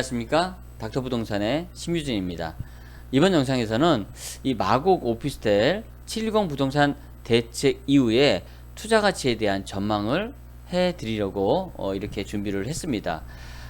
안녕하십니까? 닥터부동산의 심유진입니다. 이번 영상에서는 이 마곡 오피스텔 710 부동산 대책 이후에 투자 가치에 대한 전망을 해 드리려고 어, 이렇게 준비를 했습니다.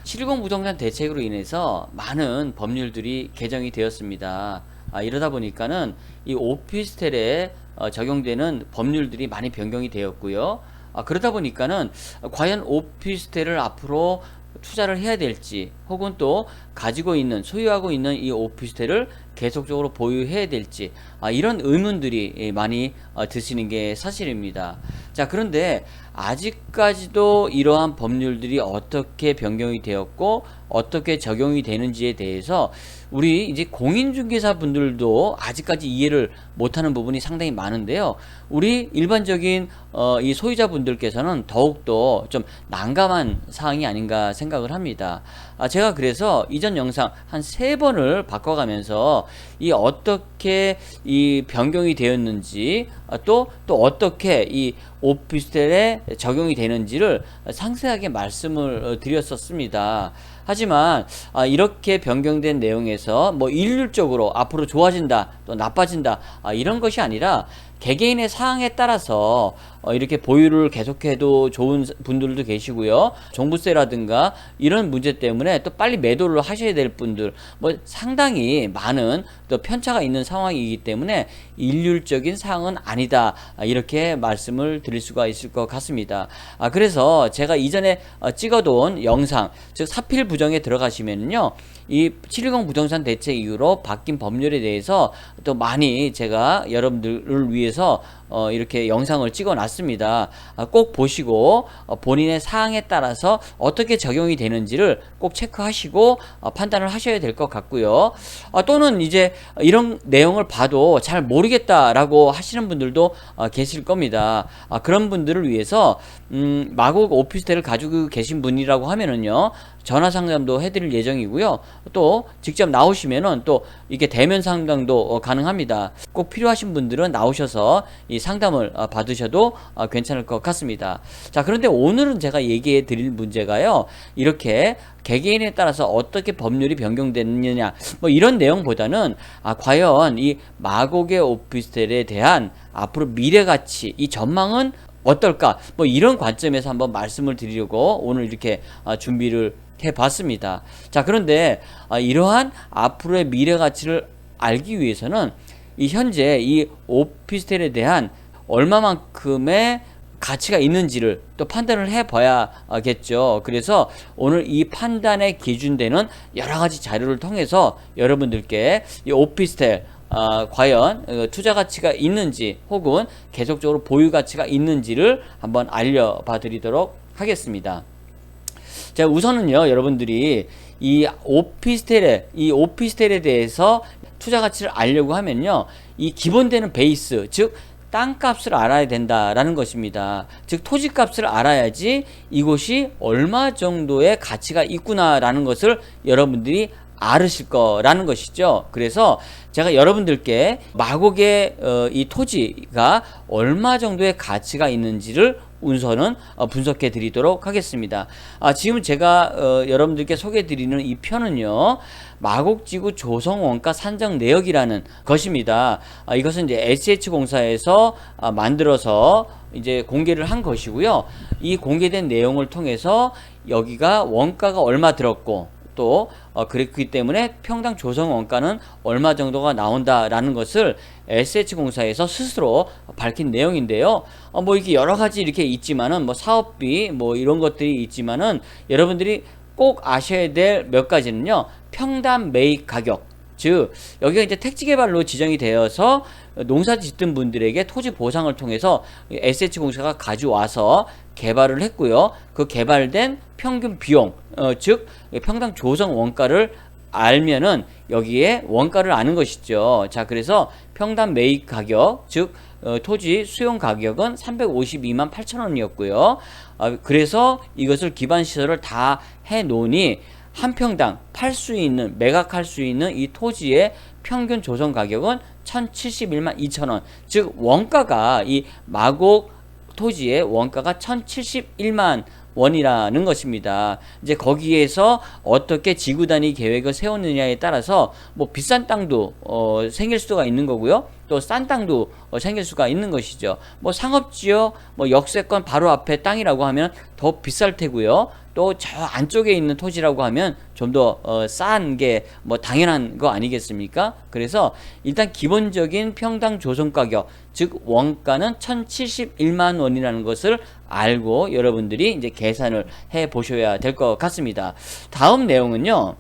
710 부동산 대책으로 인해서 많은 법률들이 개정이 되었습니다. 아, 이러다 보니까는 이 오피스텔에 어, 적용되는 법률들이 많이 변경이 되었고요. 아, 그러다 보니까는 과연 오피스텔을 앞으로 투자를 해야 될지 혹은 또 가지고 있는 소유하고 있는 이 오피스텔을 계속적으로 보유해야 될지 아, 이런 의문들이 예, 많이 어, 드시는 게 사실입니다. 자 그런데 아직까지도 이러한 법률들이 어떻게 변경이 되었고 어떻게 적용이 되는지에 대해서 우리 이제 공인중개사 분들도 아직까지 이해를 못하는 부분이 상당히 많은데요. 우리 일반적인 어, 이 소유자 분들께서는 더욱더 좀 난감한 사항이 아닌가 생각을 합니다. 아, 제가 그래서 이전 영상 한 세 번을 바꿔가면서 이 어떻게 이 변경이 되었는지 아, 또, 또 어떻게 이 오피스텔에 적용이 되는지를 상세하게 말씀을 어, 드렸었습니다. 하지만 아, 이렇게 변경된 내용에서 뭐 일률적으로 앞으로 좋아진다 또 나빠진다 아, 이런 것이 아니라 개개인의 사항에 따라서 어, 이렇게 보유를 계속해도 좋은 분들도 계시고요. 종부세라든가 이런 문제 때문에 또 빨리 매도를 하셔야 될 분들 뭐 상당히 많은 또 편차가 있는 상황이기 때문에 일률적인 사항은 아니다. 아, 이렇게 말씀을 드릴 수가 있을 것 같습니다. 아, 그래서 제가 이전에 어, 찍어둔 영상, 즉 사필 부정에 들어가시면요. 이 710 부동산 대책 이후로 바뀐 법률에 대해서 또 많이 제가 여러분들을 위해서 어, 이렇게 영상을 찍어 놨습니다. 아, 꼭 보시고 어, 본인의 사항에 따라서 어떻게 적용이 되는지를 꼭 체크하시고 어, 판단을 하셔야 될 것 같고요. 아, 또는 이제 이런 내용을 봐도 잘 모르겠다라고 하시는 분들도 어, 계실 겁니다. 아, 그런 분들을 위해서 음, 마곡 오피스텔을 가지고 계신 분이라고 하면은요. 전화 상담도 해드릴 예정이고요. 또 직접 나오시면은 또 이게 대면 상담도 어, 가능합니다. 꼭 필요하신 분들은 나오셔서 이 상담을 어, 받으셔도 어, 괜찮을 것 같습니다. 자, 그런데 오늘은 제가 얘기해 드릴 문제가요. 이렇게 개개인에 따라서 어떻게 법률이 변경됐느냐 뭐 이런 내용보다는 아 과연 이 마곡의 오피스텔에 대한 앞으로 미래 가치 이 전망은 어떨까 뭐 이런 관점에서 한번 말씀을 드리려고 오늘 이렇게 아, 준비를 해봤습니다. 자 그런데 아, 이러한 앞으로의 미래 가치를 알기 위해서는 이 현재 이 오피스텔에 대한 얼마만큼의 가치가 있는지를 또 판단을 해봐야겠죠. 그래서 오늘 이 판단의 기준되는 여러 가지 자료를 통해서 여러분들께 이 오피스텔 어, 과연 어, 투자 가치가 있는지 혹은 계속적으로 보유 가치가 있는지를 한번 알려봐 드리도록 하겠습니다. 자, 우선은요, 여러분들이 이 오피스텔에, 이 오피스텔에 대해서 투자 가치를 알려고 하면요, 이 기본되는 베이스, 즉, 땅값을 알아야 된다라는 것입니다. 즉 토지값을 알아야지 이곳이 얼마 정도의 가치가 있구나라는 것을 여러분들이 알으실 거라는 것이죠. 그래서 제가 여러분들께 마곡의 어, 이 토지가 얼마 정도의 가치가 있는지를 운선은 어, 분석해 드리도록 하겠습니다. 아, 지금 제가 어, 여러분들께 소개해 드리는 이 편은요. 마곡지구 조성 원가 산정 내역이라는 것입니다. 아, 이것은 이제 SH공사에서 아, 만들어서 이제 공개를 한 것이고요. 이 공개된 내용을 통해서 여기가 원가가 얼마 들었고 또 어, 그랬기 때문에 평당 조성 원가는 얼마 정도가 나온다라는 것을 SH공사에서 스스로 밝힌 내용인데요. 어, 뭐 이게 여러 가지 이렇게 있지만은 뭐 사업비 뭐 이런 것들이 있지만은 여러분들이 꼭 아셔야 될 몇 가지는요. 평당 매입 가격 즉 여기가 이제 택지 개발로 지정이 되어서 농사 짓던 분들에게 토지 보상을 통해서 SH공사가 가져와서 개발을 했고요. 그 개발된 평균 비용, 어, 즉 평당 조성 원가를 알면은 여기에 원가를 아는 것이죠. 자, 그래서 평당 매입 가격, 즉 어, 토지 수용 가격은 352만 8천 원이었고요. 어, 그래서 이것을 기반 시설을 다 해 놓으니 한 평당 팔 수 있는 매각할 수 있는 이 토지의 평균 조성 가격은 1,071만 2천 원. 즉 원가가 이 마곡 토지의 원가가 1071만 원이라는 것입니다. 이제 거기에서 어떻게 지구 단위 계획을 세우느냐에 따라서 뭐 비싼 땅도 어, 생길 수가 있는 거고요. 또 싼 땅도 어, 생길 수가 있는 것이죠. 뭐 상업 지역, 뭐 역세권 바로 앞에 땅이라고 하면 더 비쌀 테고요. 또 저 안쪽에 있는 토지라고 하면 좀더 어, 싼게뭐 당연한 거 아니겠습니까? 그래서 일단 기본적인 평당 조성 가격, 즉 원가는 1,071만 원이라는 것을 알고 여러분들이 이제 계산을 해 보셔야 될 것 같습니다. 다음 내용은요.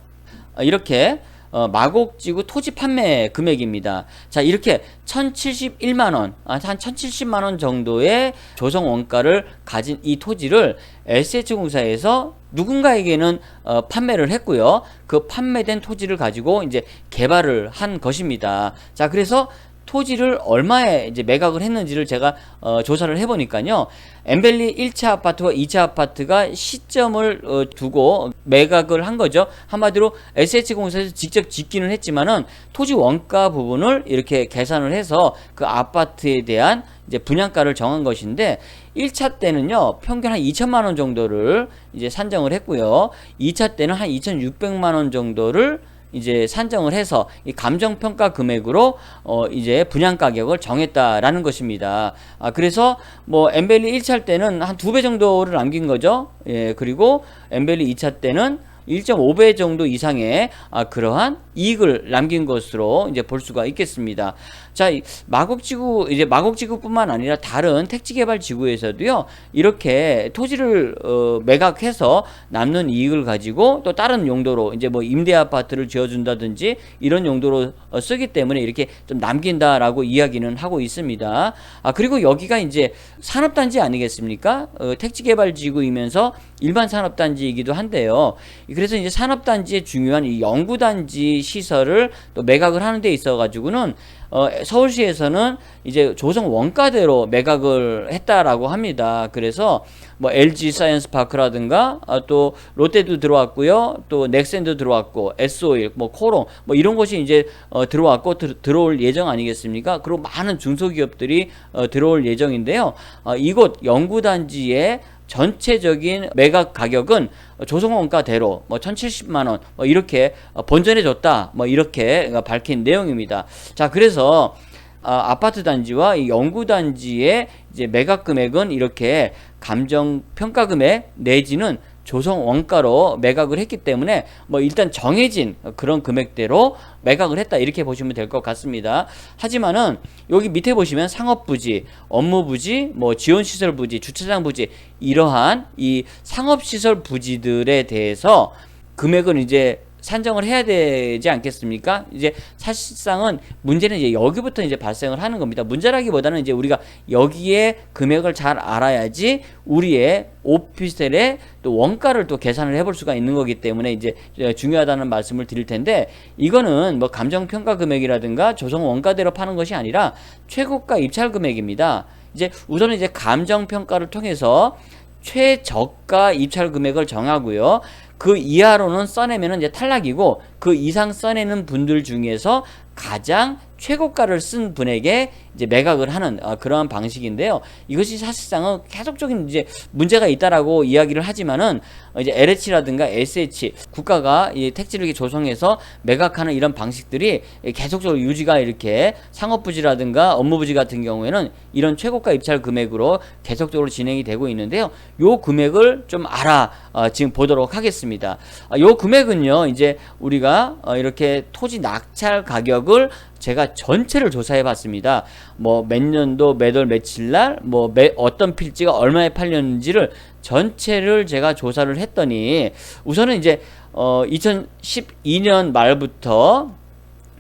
어, 이렇게 어, 마곡지구 토지 판매 금액입니다. 자, 이렇게 1071만 원, 아, 한 1070만 원 정도의 조성 원가를 가진 이 토지를 SH공사에서 누군가에게는 어, 판매를 했고요. 그 판매된 토지를 가지고 이제 개발을 한 것입니다. 자, 그래서 토지를 얼마에 이제 매각을 했는지를 제가 어, 조사를 해보니까요. 엠벨리 1차 아파트와 2차 아파트가 시점을 어, 두고 매각을 한 거죠. 한마디로 SH공사에서 직접 짓기는 했지만은 토지 원가 부분을 이렇게 계산을 해서 그 아파트에 대한 이제 분양가를 정한 것인데 1차 때는요 평균 한 2천만 원 정도를 이제 산정을 했고요 2차 때는 한 2,600만 원 정도를 이제 산정을 해서 이 감정 평가 금액으로 어 이제 분양 가격을 정했다라는 것입니다. 아 그래서 뭐 엠벨리 1차 때는 한 두 배 정도를 남긴 거죠. 예 그리고 엠벨리 2차 때는 1.5배 정도 이상의 아, 그러한 이익을 남긴 것으로 이제 볼 수가 있겠습니다. 자, 이 마곡지구 이제 마곡지구뿐만 아니라 다른 택지개발지구에서도요 이렇게 토지를 어, 매각해서 남는 이익을 가지고 또 다른 용도로 이제 뭐 임대 아파트를 지어준다든지 이런 용도로 어, 쓰기 때문에 이렇게 좀 남긴다라고 이야기는 하고 있습니다. 아 그리고 여기가 이제 산업단지 아니겠습니까? 어, 택지개발지구이면서 일반 산업단지이기도 한데요. 그래서 이제 산업단지의 중요한 이 연구단지 시설을 또 매각을 하는 데 있어 가지고는 어, 서울시에서는 이제 조성 원가대로 매각을 했다라고 합니다. 그래서 뭐 LG 사이언스 파크라든가 아, 또 롯데도 들어왔고요. 또 넥센도 들어왔고 S-오일, 뭐 코롱 뭐 이런 곳이 이제 어, 들어왔고 들, 들어올 예정 아니겠습니까? 그리고 많은 중소기업들이 어, 들어올 예정인데요. 어, 이곳 연구단지에 전체적인 매각 가격은 조성원가대로 뭐 1,070만 원 뭐 이렇게 본전해 줬다. 뭐 이렇게 밝힌 내용입니다. 자, 그래서 아, 아파트 단지와 이 연구 단지의 이제 매각 금액은 이렇게 감정 평가 금액 내지는 조성 원가로 매각을 했기 때문에 뭐 일단 정해진 그런 금액대로 매각을 했다 이렇게 보시면 될 것 같습니다. 하지만은 여기 밑에 보시면 상업 부지, 업무 부지, 뭐 지원 시설 부지, 주차장 부지 이러한 이 상업 시설 부지들에 대해서 금액은 이제 산정을 해야 되지 않겠습니까? 이제 사실상은 문제는 이제 여기부터 이제 발생을 하는 겁니다. 문제라기보다는 이제 우리가 여기에 금액을 잘 알아야지 우리의 오피스텔의 또 원가를 또 계산을 해볼 수가 있는 거기 때문에 이제 중요하다는 말씀을 드릴 텐데 이거는 뭐 감정 평가 금액이라든가 조성 원가대로 파는 것이 아니라 최고가 입찰 금액입니다. 이제 우선은 이제 감정 평가를 통해서 최저가 입찰 금액을 정하고요. 그 이하로는 써내면 이제 탈락이고 그 이상 써내는 분들 중에서 가장 최고가를 쓴 분에게 이제 매각을 하는 어, 그러한 방식인데요. 이것이 사실상은 계속적인 이제 문제가 있다라고 이야기를 하지만은 어, 이제 LH라든가 SH 국가가 이 택지를 조성해서 매각하는 이런 방식들이 계속적으로 유지가 이렇게 상업부지라든가 업무부지 같은 경우에는 이런 최고가 입찰 금액으로 계속적으로 진행이 되고 있는데요. 요 금액을 좀 알아 어, 지금 보도록 하겠습니다. 어, 요 금액은요 이제 우리가 어, 이렇게 토지 낙찰 가격을 제가 전체를 조사해 봤습니다. 뭐 몇 년도 몇 월 며칠 날뭐 어떤 필지가 얼마에 팔렸는지를 전체를 제가 조사를 했더니 우선은 이제 어 2012년 말부터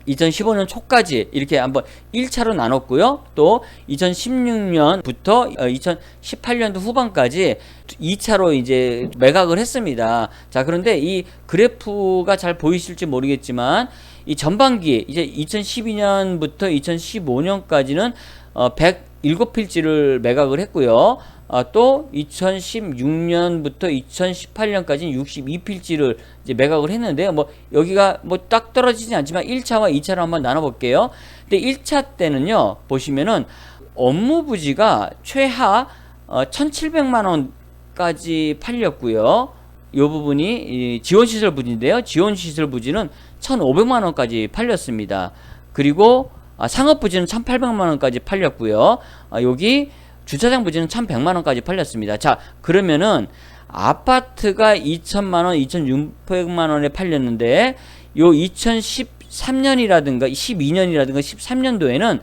2015년 초까지 이렇게 한번 1차로 나눴고요. 또 2016년부터 2018년도 후반까지 2차로 이제 매각을 했습니다. 자, 그런데 이 그래프가 잘 보이실지 모르겠지만 이 전반기 이제 2012년부터 2015년까지는 어 107필지를 매각을 했고요. 아, 또 2016년부터 2018년까지 62필지를 이제 매각을 했는데요. 뭐 여기가 뭐 딱 떨어지진 않지만 1차와 2차로 한번 나눠 볼게요. 근데 1차 때는요. 보시면은 업무 부지가 최하 어, 1,700만 원까지 팔렸고요. 요 부분이 이 지원시설 부지인데요. 지원시설 부지는 1,500만 원까지 팔렸습니다. 그리고 아, 상업 부지는 1,800만 원까지 팔렸고요. 아, 여기 주차장 부지는 1,100만 원까지 팔렸습니다. 자, 그러면은 아파트가 2천만 원, 2,600만 원에 팔렸는데 요 2013년이라든가 12년이라든가 13년도에는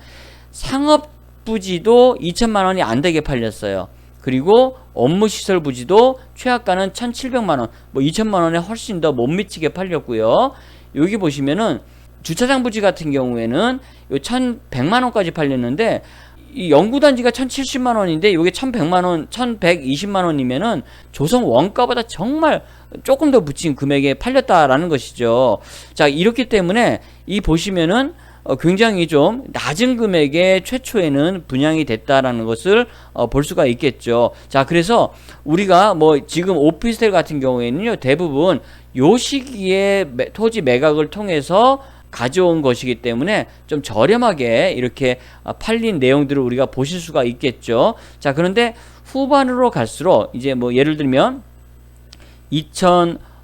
상업 부지도 2천만 원이 안 되게 팔렸어요. 그리고 업무 시설 부지도 최하가는 1,700만 원, 뭐 2천만 원에 훨씬 더 못 미치게 팔렸고요. 여기 보시면은 주차장 부지 같은 경우에는 요 1,100만 원까지 팔렸는데 이 연구단지가 1,070만 원인데 이게 1,100만 원, 1,120만 원이면은 조성 원가보다 정말 조금 더 붙인 금액에 팔렸다라는 것이죠. 자, 이렇기 때문에 이 보시면은 어, 굉장히 좀 낮은 금액에 최초에는 분양이 됐다라는 것을 어, 볼 수가 있겠죠. 자, 그래서 우리가 뭐 지금 오피스텔 같은 경우에는요, 대부분 요 시기에 매- 토지 매각을 통해서 가져온 것이기 때문에 좀 저렴하게 이렇게 아, 팔린 내용들을 우리가 보실 수가 있겠죠. 자, 그런데 후반으로 갈수록 이제 뭐 예를 들면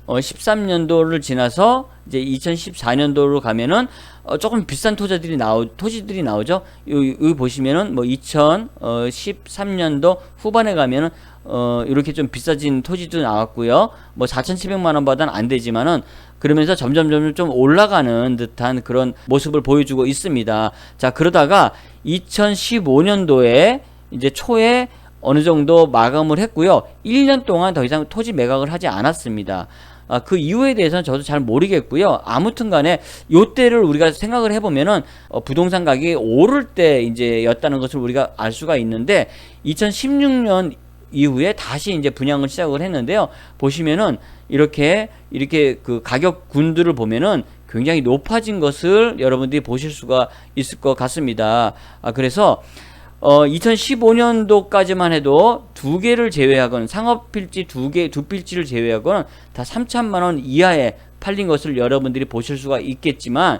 2013년도를 지나서 이제 2014년도로 가면은 어, 조금 비싼 토지들이 나오 토지들이 나오죠. 여기, 보시면은 뭐 2013년도 후반에 가면은 어 이렇게 좀 비싸진 토지도 나왔고요. 뭐 4,700만 원보다는 안 되지만은 그러면서 점점 점점 좀 올라가는 듯한 그런 모습을 보여주고 있습니다. 자, 그러다가 2015년도에 이제 초에 어느 정도 마감을 했고요. 1년 동안 더 이상 토지 매각을 하지 않았습니다. 아, 그 이유에 대해서는 저도 잘 모르겠고요. 아무튼 간에 요때를 우리가 생각을 해보면은 어, 부동산 가격이 오를 때 이제 였다는 것을 우리가 알 수가 있는데 2016년 이후에 다시 이제 분양을 시작을 했는데요. 보시면은 이렇게 이렇게 그 가격 군들을 보면은 굉장히 높아진 것을 여러분들이 보실 수가 있을 것 같습니다. 아, 그래서 어, 2015년도까지만 해도 두 개를 제외하고는 상업 필지 두 개, 두 필지를 제외하고는 다 3천만 원 이하에 팔린 것을 여러분들이 보실 수가 있겠지만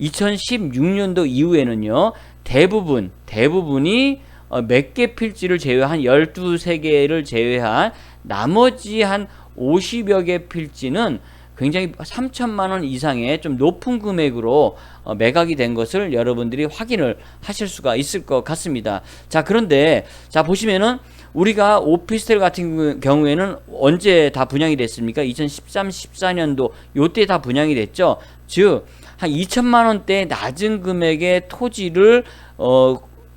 2016년도 이후에는요. 대부분 대부분이 어, 몇 개 필지를 제외한 12세개를 제외한 나머지 한 50여 개 필지는 굉장히 3천만 원 이상의 좀 높은 금액으로 어, 매각이 된 것을 여러분들이 확인을 하실 수가 있을 것 같습니다. 자, 그런데 자 보시면은 우리가 오피스텔 같은 경우에는 언제 다 분양이 됐습니까? 2013, 14년도 요때 다 분양이 됐죠. 즉 한 2천만 원대 낮은 금액의 토지를 어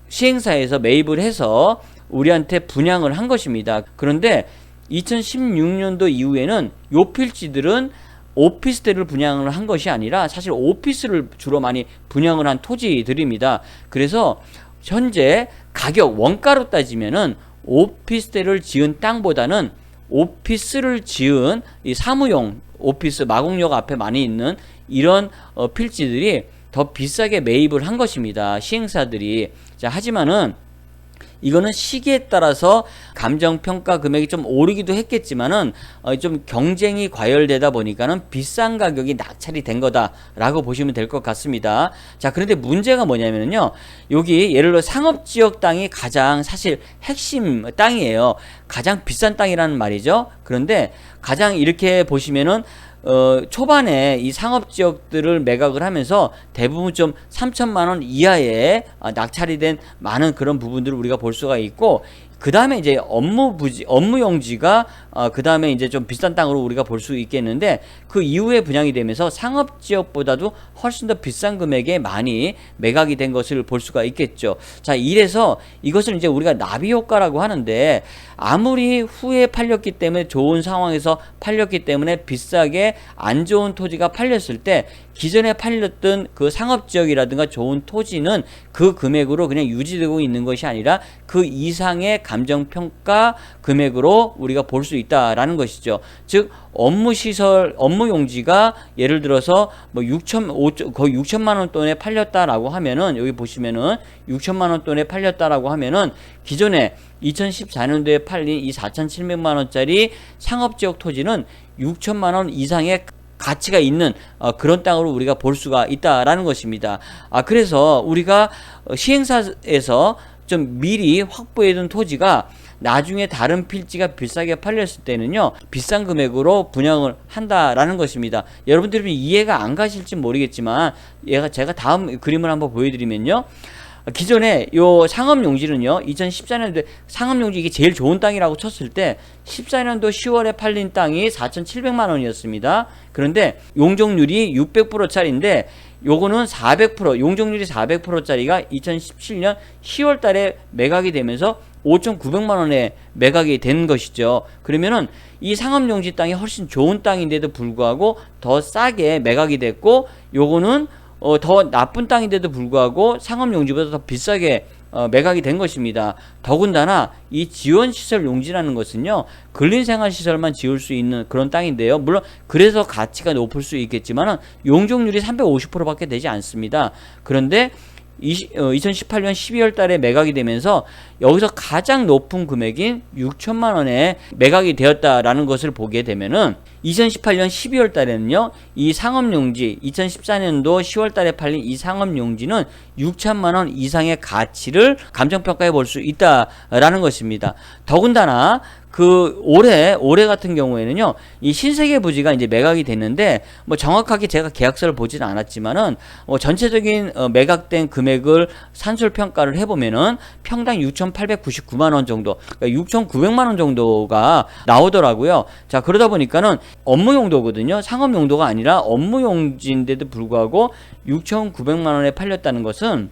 시행사에서 매입을 해서 우리한테 분양을 한 것입니다. 그런데 2016년도 이후에는 요 필지들은 오피스텔을 분양을 한 것이 아니라 사실 오피스를 주로 많이 분양을 한 토지들입니다. 그래서 현재 가격 원가로 따지면은 오피스텔을 지은 땅보다는 오피스를 지은 이 사무용 오피스 마곡역 앞에 많이 있는 이런 어, 필지들이 더 비싸게 매입을 한 것입니다. 시행사들이. 자, 하지만은 이거는 시기에 따라서 감정 평가 금액이 좀 오르기도 했겠지만은 어, 좀 경쟁이 과열되다 보니까는 비싼 가격이 낙찰이 된 거다라고 보시면 될 것 같습니다. 자, 그런데 문제가 뭐냐면요. 여기 예를 들어 상업 지역 땅이 가장 사실 핵심 땅이에요. 가장 비싼 땅이라는 말이죠. 그런데 가장 이렇게 보시면은 어, 초반에 이 상업 지역들을 매각을 하면서 대부분 좀 3천만 원 이하의 아, 낙찰이 된 많은 그런 부분들을 우리가 볼 수가 있고 그 다음에 이제 업무 부지, 업무 용지가, 어, 그 다음에 이제 좀 비싼 땅으로 우리가 볼 수 있겠는데, 그 이후에 분양이 되면서 상업 지역보다도 훨씬 더 비싼 금액에 많이 매각이 된 것을 볼 수가 있겠죠. 자, 이래서 이것을 이제 우리가 나비 효과라고 하는데, 아무리 후에 팔렸기 때문에 좋은 상황에서 팔렸기 때문에 비싸게 안 좋은 토지가 팔렸을 때, 기존에 팔렸던 그 상업 지역이라든가 좋은 토지는 그 금액으로 그냥 유지되고 있는 것이 아니라 그 이상의 감정 평가 금액으로 우리가 볼 수 있다라는 것이죠. 즉 업무 시설 업무 용지가 예를 들어서 뭐 6천 5 거의 6천만 원 돈에 팔렸다라고 하면은 여기 보시면은 6천만 원 돈에 팔렸다라고 하면은 기존에 2014년도에 팔린 이 4,700만 원짜리 상업 지역 토지는 6천만 원 이상의 가치가 있는 어, 그런 땅으로 우리가 볼 수가 있다라는 것입니다. 아 그래서 우리가 어, 시행사에서 좀 미리 확보해둔 토지가 나중에 다른 필지가 비싸게 팔렸을 때는요 비싼 금액으로 분양을 한다라는 것입니다. 여러분들이 이해가 안 가실지 모르겠지만 얘가 제가 다음 그림을 한번 보여드리면요. 기존에 요 상업용지는요 2014년도에 상업용지 이게 제일 좋은 땅이라고 쳤을 때 14년도 10월에 팔린 땅이 4,700만 원이었습니다. 그런데 용적률이 600%짜리인데 요거는 400% 용적률이 400%짜리가 2017년 10월 달에 매각이 되면서 5,900만 원에 매각이 된 것이죠. 그러면은 이 상업용지 땅이 훨씬 좋은 땅인데도 불구하고 더 싸게 매각이 됐고 요거는 어, 더 나쁜 땅인데도 불구하고 상업 용지보다 더 비싸게 어, 매각이 된 것입니다. 더군다나 이 지원 시설 용지라는 것은요, 근린 생활 시설만 지을 수 있는 그런 땅인데요. 물론 그래서 가치가 높을 수 있겠지만은 용적률이 350%밖에 되지 않습니다. 그런데 20, 어, 2018년 12월 달에 매각이 되면서 여기서 가장 높은 금액인 6천만 원에 매각이 되었다라는 것을 보게 되면은 2018년 12월 달에는요, 이 상업용지, 2014년도 10월 달에 팔린 이 상업용지는 6천만 원 이상의 가치를 감정평가해 볼 수 있다라는 것입니다. 더군다나 그 올해 올해 같은 경우에는요 이 신세계 부지가 이제 매각이 됐는데 뭐 정확하게 제가 계약서를 보지는 않았지만은 어 전체적인 어 매각된 금액을 산술 평가를 해보면은 평당 6,899만 원 정도, 그러니까 6,900만 원 정도가 나오더라고요. 자 그러다 보니까는 업무 용도거든요. 상업 용도가 아니라 업무 용지인데도 불구하고 6,900만 원에 팔렸다는 것은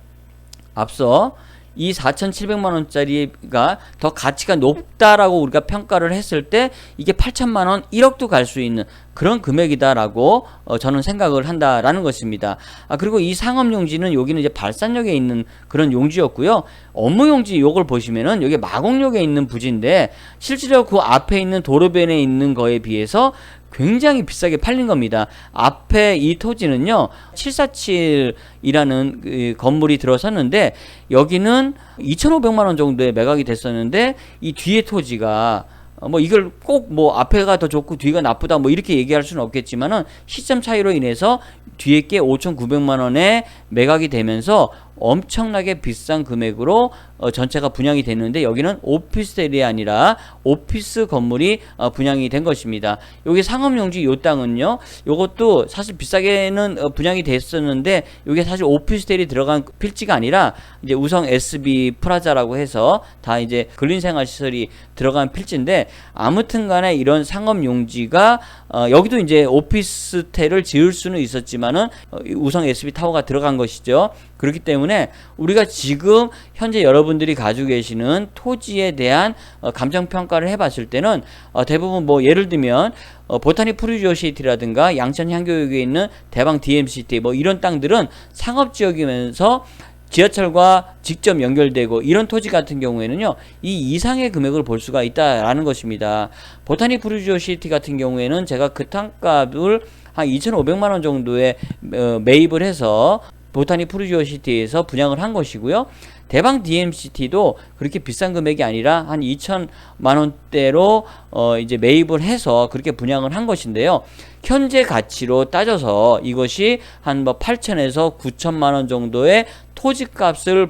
앞서 이 4,700만 원짜리가 더 가치가 높다라고 우리가 평가를 했을 때 이게 8천만 원, 1억도 갈 수 있는 그런 금액이다라고 어, 저는 생각을 한다라는 것입니다. 아 그리고 이 상업 용지는 여기는 이제 발산역에 있는 그런 용지였고요. 업무 용지 요걸 보시면은 여기 마곡역에 있는 부지인데 실제로 그 앞에 있는 도로변에 있는 거에 비해서 굉장히 비싸게 팔린 겁니다. 앞에 이 토지는요, 747이라는 그 건물이 들어섰는데, 여기는 2,500만 원 정도에 매각이 됐었는데, 이 뒤에 토지가 어, 뭐 이걸 꼭 뭐 앞에가 더 좋고 뒤가 나쁘다 뭐 이렇게 얘기할 수는 없겠지만은 시점 차이로 인해서 뒤에 게 5,900만 원에 매각이 되면서 엄청나게 비싼 금액으로 어, 전체가 분양이 됐는데 여기는 오피스텔이 아니라 오피스 건물이 어, 분양이 된 것입니다. 여기 상업용지 요 땅은요. 요것도 사실 비싸게는 어, 분양이 됐었는데 요게 사실 오피스텔이 들어간 필지가 아니라 이제 우성 SB 프라자라고 해서 다 이제 근린생활시설이 들어간 필지인데 아무튼간에 이런 상업용지가 어, 여기도 이제 오피스텔을 지을 수는 있었지만은 어, 우성 SB 타워가 들어간 것이죠. 그렇기 때문에 우리가 지금 현재 여러분들이 가지고 계시는 토지에 대한 어, 감정 평가를 해봤을 때는 어, 대부분 뭐 예를 들면 어, 보타니 프루지오 시티라든가 양천 향교역에 있는 대방 DMCT 뭐 이런 땅들은 상업 지역이면서 지하철과 직접 연결되고 이런 토지 같은 경우에는요 이 이상의 금액을 볼 수가 있다라는 것입니다. 보타니 프루지오 시티 같은 경우에는 제가 그 땅값을 한 2,500만 원 정도에 어, 매입을 해서 보타니 프루지오 시티에서 분양을 한 것이고요. 대방 DMCT도 그렇게 비싼 금액이 아니라 한 2천만 원대로 어 이제 매입을 해서 그렇게 분양을 한 것인데요. 현재 가치로 따져서 이것이 한 뭐 8천에서 9천만 원 정도의 토지값을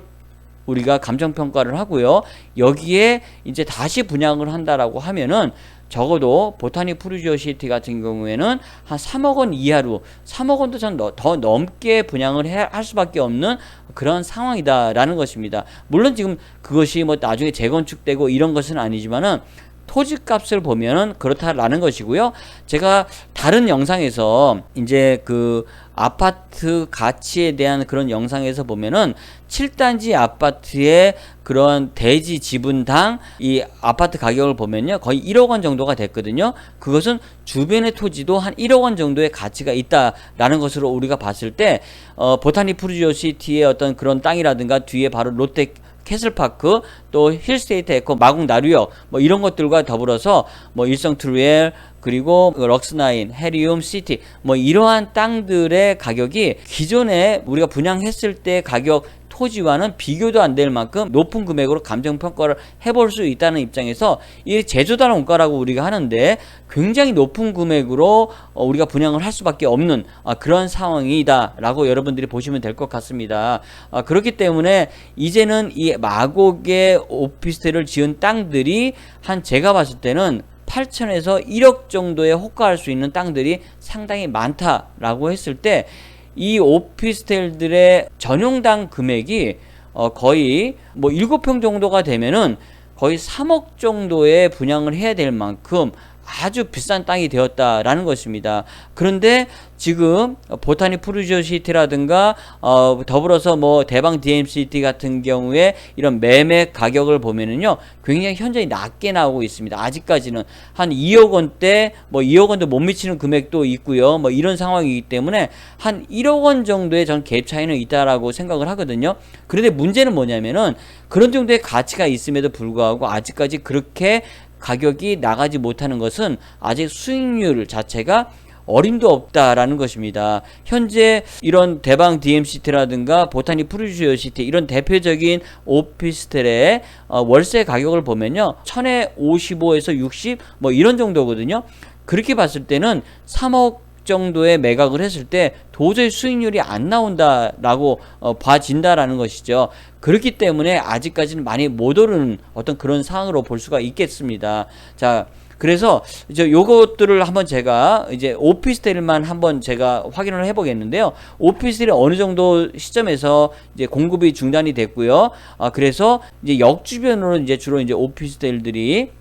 우리가 감정 평가를 하고요. 여기에 이제 다시 분양을 한다라고 하면은 적어도 보타니 프루지오 시티 같은 경우에는 한 3억 원 이하로 3억 원도 전더 넘게 분양을 해, 할 수밖에 없는 그런 상황이다라는 것입니다. 물론 지금 그것이 뭐 나중에 재건축되고 이런 것은 아니지만은 토지값을 보면은 그렇다라는 것이고요. 제가 다른 영상에서 이제 그 아파트 가치에 대한 그런 영상에서 보면은 7단지 아파트의 그런 대지 지분당 이 아파트 가격을 보면요. 거의 1억 원 정도가 됐거든요. 그것은 주변의 토지도 한 1억 원 정도의 가치가 있다라는 것으로 우리가 봤을 때 어, 보타니 프루지오 시티의 어떤 그런 땅이라든가 뒤에 바로 롯데 캐슬파크 또 힐스테이트 에코 마곡 나루역 뭐 이런 것들과 더불어서 뭐 일성 트루엘 그리고 럭스나인, 해리움 시티 뭐 이러한 땅들의 가격이 기존에 우리가 분양했을 때 가격 토지와는 비교도 안 될 만큼 높은 금액으로 감정 평가를 해볼 수 있다는 입장에서 이 제조단 원가라고 우리가 하는데 굉장히 높은 금액으로 어, 우리가 분양을 할 수밖에 없는 아, 그런 상황이다라고 여러분들이 보시면 될 것 같습니다. 아, 그렇기 때문에 이제는 이 마곡의 오피스텔을 지은 땅들이 한 제가 봤을 때는 8천에서 1억 정도에 호가할 수 있는 땅들이 상당히 많다라고 했을 때 이 오피스텔들의 전용당 금액이 어 거의 뭐 7평 정도가 되면은 거의 3억 정도의 분양을 해야 될 만큼 아주 비싼 땅이 되었다라는 것입니다. 그런데 지금 보타니 푸르지오 시티라든가 어, 더불어서 뭐 대방 DMCT 같은 경우에 이런 매매 가격을 보면은요 굉장히 현저히 낮게 나오고 있습니다. 아직까지는 한 2억 원대 뭐 2억 원도 못 미치는 금액도 있고요. 뭐 이런 상황이기 때문에 한 1억 원 정도의 전 갭 차이는 있다라고 생각을 하거든요. 그런데 문제는 뭐냐면은 그런 정도의 가치가 있음에도 불구하고 아직까지 그렇게 가격이 나가지 못하는 것은 아직 수익률 자체가 어림도 없다라는 것입니다. 현재 이런 대방 DMCT라든가 보타니 프루지오 시티 이런 대표적인 오피스텔의 어, 월세 가격을 보면요. 천에 55에서 60 뭐 이런 정도거든요. 그렇게 봤을 때는 3억 정도의 매각을 했을 때 도저히 수익률이 안 나온다라고 어, 봐진다라는 것이죠. 그렇기 때문에 아직까지는 많이 못 오르는 어떤 그런 상황으로 볼 수가 있겠습니다. 자, 그래서 이제 요것들을 한번 제가 이제 오피스텔만 한번 제가 확인을 해보겠는데요. 오피스텔이 어느 정도 시점에서 이제 공급이 중단이 됐고요. 아, 그래서 이제 역 주변으로 이제 주로 이제 오피스텔들이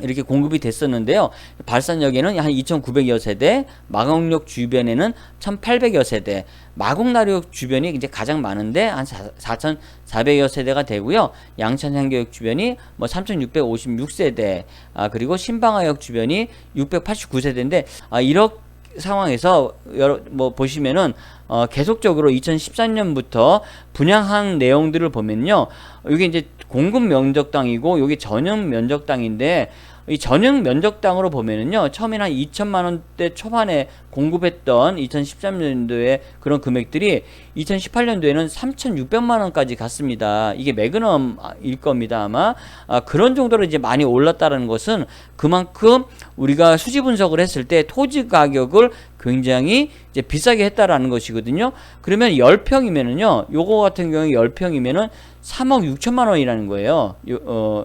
이렇게 공급이 됐었는데요. 발산역에는 한 2,900여 세대, 마곡역 주변에는 1,800여 세대, 마곡나루역 주변이 이제 가장 많은데 한 4,400여 세대가 되고요. 양천향교역 주변이 뭐 3,656세대, 아 그리고 신방화역 주변이 689세대인데 아 이런 상황에서 여러 뭐 보시면은 어 계속적으로 2013년부터 분양한 내용들을 보면요. 이게 이제 공급 면적 땅이고 여기 전용 면적 땅인데 이 전용 면적 땅으로 보면은요 처음에는 한 2천만 원대 초반에 공급했던 2013년도에 그런 금액들이 2018년도에는 3,600만 원까지 갔습니다. 이게 매그넘일 겁니다 아마 아, 그런 정도로 이제 많이 올랐다는 것은 그만큼 우리가 수지 분석을 했을 때 토지 가격을 굉장히 이제 비싸게 했다라는 것이거든요. 그러면 10평이면은요 요거 같은 경우에 10평이면은 3억 6천만 원이라는 거예요. 요, 어,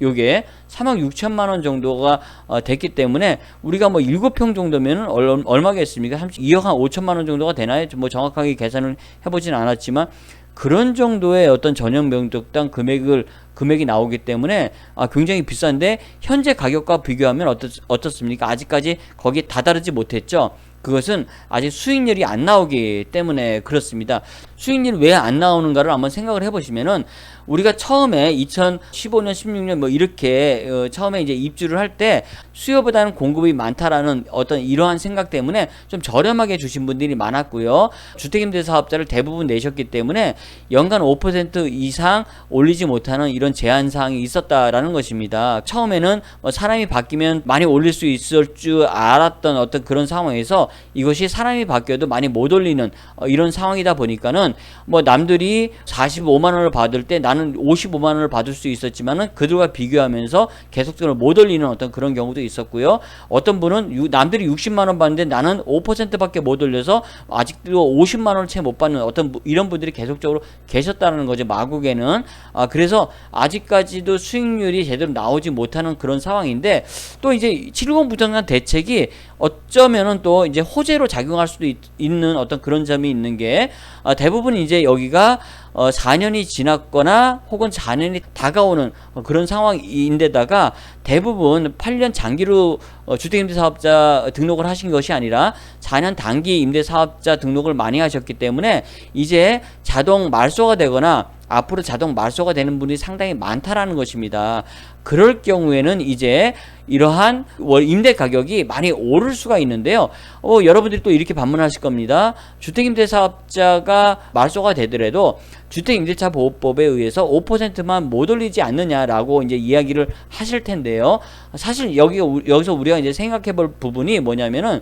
요게 3억 6천만 원 정도가 어, 됐기 때문에 우리가 뭐 7평 정도면은 얼, 얼마겠습니까? 2억 한 5천만 원 정도가 되나요? 뭐 정확하게 계산을 해보진 않았지만 그런 정도의 어떤 전용 면적당 금액을 금액이 나오기 때문에 아, 굉장히 비싼데 현재 가격과 비교하면 어떻, 어떻습니까? 아직까지 거기에 다다르지 못했죠. 그것은 아직 수익률이 안 나오기 때문에 그렇습니다. 수익률이 왜 안 나오는가를 한번 생각을 해보시면은 우리가 처음에 2015년, 16년 뭐 이렇게 어, 처음에 이제 입주를 할 때 수요보다는 공급이 많다라는 어떤 이러한 생각 때문에 좀 저렴하게 주신 분들이 많았고요. 주택임대 사업자를 대부분 내셨기 때문에 연간 5% 이상 올리지 못하는 이런 제한 사항이 있었다라는 것입니다. 처음에는 뭐 사람이 바뀌면 많이 올릴 수 있을 줄 알았던 어떤 그런 상황에서 이것이 사람이 바뀌어도 많이 못 올리는 어, 이런 상황이다 보니까는 뭐 남들이 45만 원을 받을 때 나는 55만 원을 받을 수 있었지만은 그들과 비교하면서 계속적으로 못 올리는 어떤 그런 경우도 있었고요. 어떤 분은 유, 남들이 60만 원 받는데 나는 5%밖에 못 올려서 아직도 50만 원을 채 못 받는 어떤 이런 분들이 계속적으로 계셨다는 거죠. 마국에는 아 그래서 아직까지도 수익률이 제대로 나오지 못하는 그런 상황인데 또 이제 710 부정한 대책이 어쩌면은 또 이제 호재로 작용할 수도 있, 는 어떤 그런 점이 있는 게 어, 대부분 이제 여기가 어, 4년이 지났거나 혹은 4년이 다가오는 어, 그런 상황인데다가 대부분 8년 장기로 어, 주택임대사업자 등록을 하신 것이 아니라 4년 단기 임대사업자 등록을 많이 하셨기 때문에 이제 자동 말소가 되거나 앞으로 자동 말소가 되는 분이 상당히 많다라는 것입니다. 그럴 경우에는 이제 이러한 월 임대 가격이 많이 오를 수가 있는데요. 어, 여러분들이 또 이렇게 반문하실 겁니다. 주택임대 사업자가 말소가 되더라도 주택임대차 보호법에 의해서 5%만 못 올리지 않느냐라고 이제 이야기를 하실 텐데요. 사실 여기 여기서 우리가 이제 생각해 볼 부분이 뭐냐면은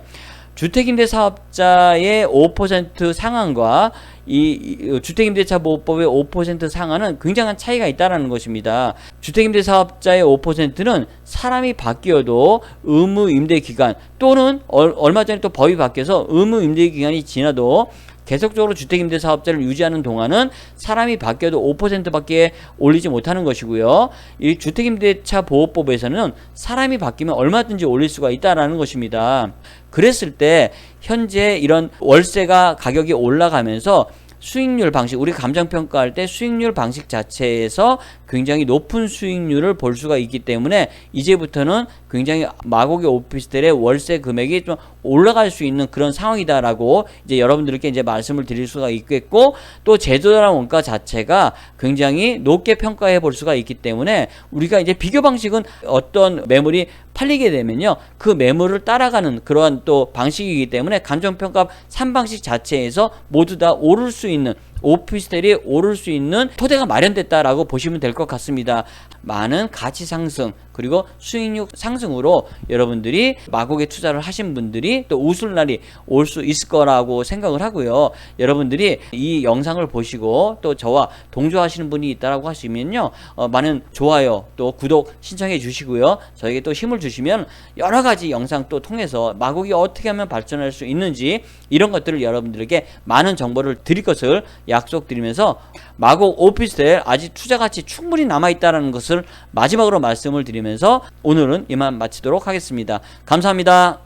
주택임대 사업자의 5% 상한과 이, 이 주택임대차 보호법의 5% 상한은 굉장한 차이가 있다라는 것입니다. 주택임대 사업자의 5%는 사람이 바뀌어도 의무 임대 기간 또는 얼, 얼마 전에 또 법이 바뀌어서 의무 임대 기간이 지나도 계속적으로 주택임대 사업자를 유지하는 동안은 사람이 바뀌어도 5%밖에 올리지 못하는 것이고요. 이 주택임대차 보호법에서는 사람이 바뀌면 얼마든지 올릴 수가 있다라는 것입니다. 그랬을 때 현재 이런 월세가 가격이 올라가면서 수익률 방식 우리 감정 평가할 때 수익률 방식 자체에서 굉장히 높은 수익률을 볼 수가 있기 때문에 이제부터는 굉장히 마곡의 오피스텔의 월세 금액이 좀 올라갈 수 있는 그런 상황이다라고 이제 여러분들께 이제 말씀을 드릴 수가 있겠고 또 제도란 원가 자체가 굉장히 높게 평가해 볼 수가 있기 때문에 우리가 이제 비교 방식은 어떤 매물이 팔리게 되면요 그 매물을 따라가는 그러한 또 방식이기 때문에 감정평가 3방식 자체에서 모두 다 오를 수 있는 오피스텔이 오를 수 있는 토대가 마련됐다라고 보시면 될 것 같습니다. 많은 가치 상승 그리고 수익률 상승으로 여러분들이 마곡에 투자를 하신 분들이 또 웃을 날이 올 수 있을 거라고 생각을 하고요. 여러분들이 이 영상을 보시고 또 저와 동조하시는 분이 있다라고 하시면요. 어, 많은 좋아요 또 구독 신청해 주시고요. 저에게 또 힘을 주시면 여러 가지 영상 또 통해서 마곡이 어떻게 하면 발전할 수 있는지 이런 것들을 여러분들에게 많은 정보를 드릴 것을 약속드리면서 마곡 오피스텔 아직 투자 가치 충분히 남아 있다라는 것을 마지막으로 말씀을 드리면서 오늘은 이만 마치도록 하겠습니다. 감사합니다.